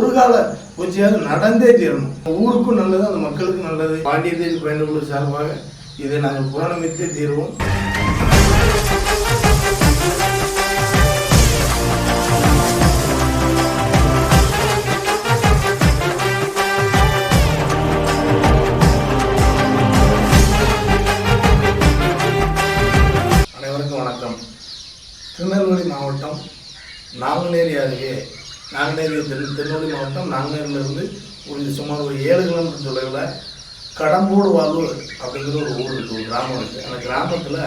ஒரு கால பூஜையாவது நடந்தே தீரணும். ஊருக்கும் நல்லது அந்த மக்களுக்கும் நல்லது. பாண்டிய தேதி பயணக்குழு சார்பாக இதை நாங்கள் புராணமித்தே தீர்வோம். அனைவருக்கும் வணக்கம். திருநெல்வேலி மாவட்டம் நாங்குநேரி அருகே நாங்குநேரி திரு திருநெல்வேலி மாவட்டம் நாங்குநேரிலிருந்து ஒரு சுமார் ஒரு ஏழு கிலோமீட்டர் தொலைவில் கடம்பூர் வாலூர் அப்படிங்கிற ஒரு ஊர் இருக்குது ஒரு கிராமம் இருக்குது அந்த கிராமத்தில்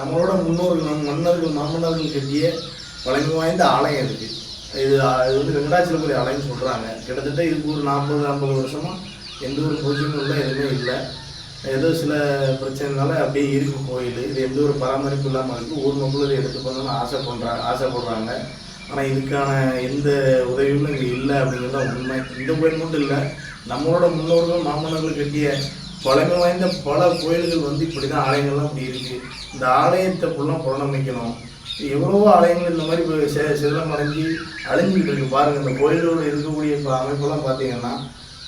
நம்மளோட முன்னோர்கள் நம் மன்னர்கள் மாமன்னர்கள் கட்டிய பழமை வாய்ந்த ஆலயம் இருக்குது இது இது வந்து வெங்கடாச்சலபுரி ஆலயம்னு சொல்கிறாங்க கிட்டத்தட்ட இதுக்கு ஒரு நாற்பது ஐம்பது வருஷமாக எந்த ஒரு பூஜையும் இல்லை எதுவுமே இல்லை. ஏதோ சில பிரச்சனைனால அப்படியே இருக்கு கோயில். இது எந்த ஒரு பராமரிப்பு இல்லாமல் இருக்குது ஊர் மக்கள் இதை எடுத்து பண்ணணும்னு ஆசை பண்ணுறாங்க ஆசைப்படுறாங்க. ஆனால் இதுக்கான எந்த உதவியும் இங்கே இல்லை அப்படிங்கிறது தான் உண்மை. இந்த கோயில் மட்டும் இல்லை நம்மளோட முன்னோர்கள் மாமன்னர்கள் கட்டிய பழமை வாய்ந்த பல கோயில்கள் வந்து இப்படி தான் ஆலயங்கள்லாம் இப்படி இருக்குது இந்த ஆலயத்தை ஃபுல்லாக புலனமைக்கணும் எவ்வளவோ ஆலயங்கள் இந்த மாதிரி இப்போ சே சிதலம் அடைஞ்சி அழிஞ்சிக்கிட்டு இருக்கு. பாருங்கள் இந்த கோயிலோடு இருக்கக்கூடிய இப்போ அமைப்பெல்லாம் பார்த்தீங்கன்னா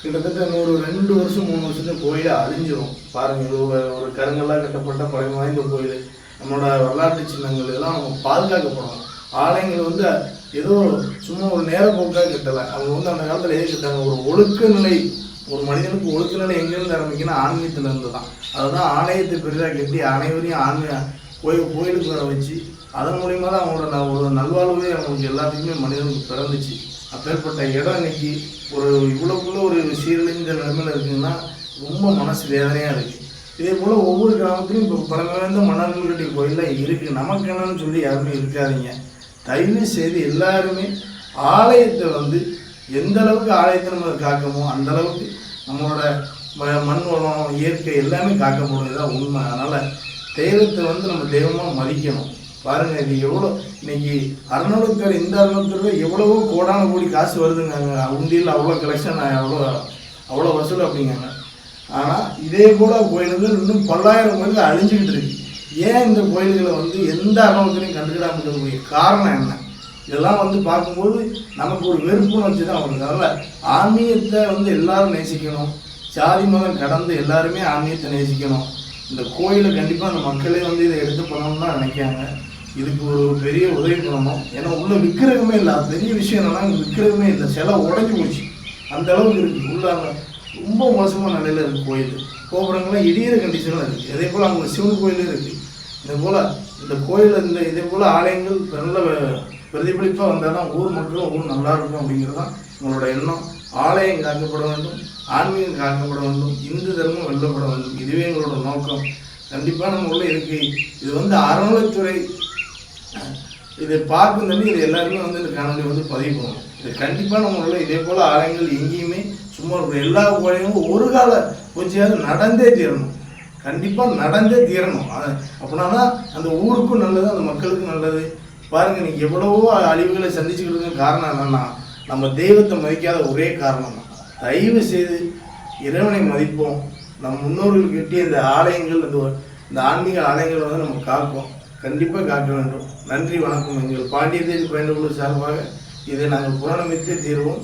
கிட்டத்தட்ட நூறு ரெண்டு வருஷம் மூணு வருஷத்துக்கு கோயிலே அழிஞ்சிரும். பாருங்கள் இது ஒரு ஒரு கருங்கல்லாக கட்டப்பட்ட பழமை வாய்ந்த கோயில். நம்மளோட வரலாற்று சின்னங்கள் இதெல்லாம் நம்ம பாதுகாக்கப்படணும். ஆலயங்கள் வந்து ஏதோ சும்மா ஒரு நேர போக்காக கட்டலை. அவங்க வந்து அந்த காலத்தில் எது கட்டாங்க ஒரு ஒழுக்க நிலை ஒரு மனிதனுக்கு ஒழுக்க நிலை எங்கேருந்து ஆரம்பிக்கணும் ஆன்மீகத்துல இருந்து தான். அதுதான் ஆலயத்தை பெரிதாக கட்டி அனைவரையும் ஆன்மீக கோயில் கோயிலுக்கு வர வச்சு அதன் மூலியமாக தான் அவங்களோட ந- ஒரு நல்வாழ்வே அவங்களுக்கு எல்லாத்துக்குமே மனிதனுக்கு பிறந்துச்சு. அப்பேற்பட்ட இடம் இன்னைக்கு ஒரு இவ்வளோக்குள்ள ஒரு சீரழிந்த நிலைமையில் இருக்குதுன்னா ரொம்ப மனசு வேதனையாக இருக்குது இதே போல் ஒவ்வொரு கிராமத்துலையும் இப்போ பழமை வாய்ந்த மன்னர்கள் கட்டிய இருக்குது நமக்கு என்னன்னு சொல்லி யாருமே இருக்காதீங்க. தயவு செய்து எல்லாருமே ஆலயத்தை வந்து எந்த அளவுக்கு ஆலயத்தை நம்ம காக்கமோ அந்த அளவுக்கு நம்மளோட ம- மண் வளம் இயற்கை எல்லாமே காக்கப்படும் தான் உண்மை. அதனால் தெய்வத்தை வந்து நம்ம தெய்வமாக மதிக்கணும். பாருங்கள் இது எவ்வளோ இன்னைக்கு அறநூறுத்தர் இந்த அறநூத்தர் எவ்வளவோ கோடான கோடி காசு வருதுங்க உண்டியில் அவ்வளோ கலெக்ஷன் அவ்வளோ அவ்வளோ வசூல் அப்படிங்காங்க ஆனால் இதே கூட கோயில்கள் இன்னும் பல்லாயிரம் கோயில் அழிஞ்சுக்கிட்டு இருக்கு. ஏன் இந்த கோயில்களை வந்து எந்த அனுபவத்திலையும் கண்டுக்கிடாமல் இருக்கக்கூடிய காரணம் என்ன? இதெல்லாம் வந்து பார்க்கும்போது நமக்கு ஒரு வெறுப்புணர்ச்சி தான் வருது அதனால் ஆன்மீகத்தை வந்து எல்லாரும் நேசிக்கணும். ஜாதி மதம் கடந்து எல்லாருமே ஆன்மீகத்தை நேசிக்கணும். இந்த கோயிலை கண்டிப்பாக அந்த மக்களே வந்து இதை எடுத்து பண்ணணும்னு தான் நினைக்காங்க இதுக்கு ஒரு பெரிய உதவி பண்ணணும். ஏன்னா உள்ள விக்கிரகமே இல்லை. பெரிய விஷயம் என்னன்னா விக்கிரகமே இல்லை. சிலை உடஞ்சி போச்சு. அந்த அளவுக்கு இருக்குது உள்ள ரொம்ப மோசமான நிலையில் இருக்குது கோயில். கோபுரங்கள்லாம் இடியிற கண்டிஷனில் இருக்குது அதே போல் அவங்க சிவன் கோயிலும் இருக்குது இதே போல் இந்த கோயில் இந்த இதே போல் ஆலயங்கள் நல்ல பிரதிபலிப்பாக வந்தால் தான் ஊர் மக்களும் ஊர் நல்லா இருக்கும் அப்படிங்கிறது தான் உங்களோட எண்ணம். ஆலயம் காக்கப்பட வேண்டும் ஆன்மீகம் காக்கப்பட வேண்டும் இந்து தர்மம் வெல்லப்பட வேண்டும். இதுவே எங்களோட நோக்கம். கண்டிப்பாக நம்ம உள்ள இருக்கு. இது வந்து அறநிலைத்துறை இதை பார்க்கும் தண்ணி இது எல்லாருமே வந்து இந்த காணொலி வந்து பதிவு பண்ணணும். இது கண்டிப்பாக நம்மளோட இதே போல் ஆலயங்கள் எங்கேயுமே சும்மா இருக்கிற எல்லா கோயிலும் ஒரு கால பூஜையாவது நடந்தே தீரணும். கண்டிப்பாக நடந்தே தீரணும். அப்படின்னா தான் அந்த ஊருக்கும் நல்லது அந்த மக்களுக்கும் நல்லது. பாருங்க நீங்க எவ்வளவோ அழிவுகளை சந்திச்சுக்கிறதுக்கு காரணம் என்னன்னா நம்ம தெய்வத்தை மதிக்காத ஒரே காரணம் தான். தயவு செய்து இறைவனை மதிப்போம். நம் முன்னோர்கள் கிட்டே இந்த ஆலயங்கள் இந்த இந்த ஆன்மீக ஆலயங்களை வந்து நம்ம காப்போம். கண்டிப்பாக காக்க வேண்டும். நன்றி வணக்கம். எங்கள் பாண்டிய தேதி பயணக்குழு சார்பாக இதை நாங்கள் புறணமித்தே தீர்வோம்.